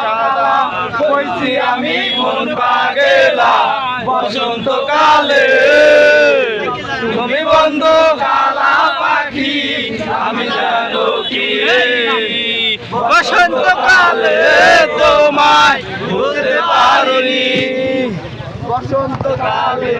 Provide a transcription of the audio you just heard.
সাদা কইছি আমি মন পাগেলা। বসন্তকালে তুমি বন্ধ কালা পাখি, আমি জানো কি বসন্তকালে তোমায় বুঝতে পারিনি। বসন্তকালে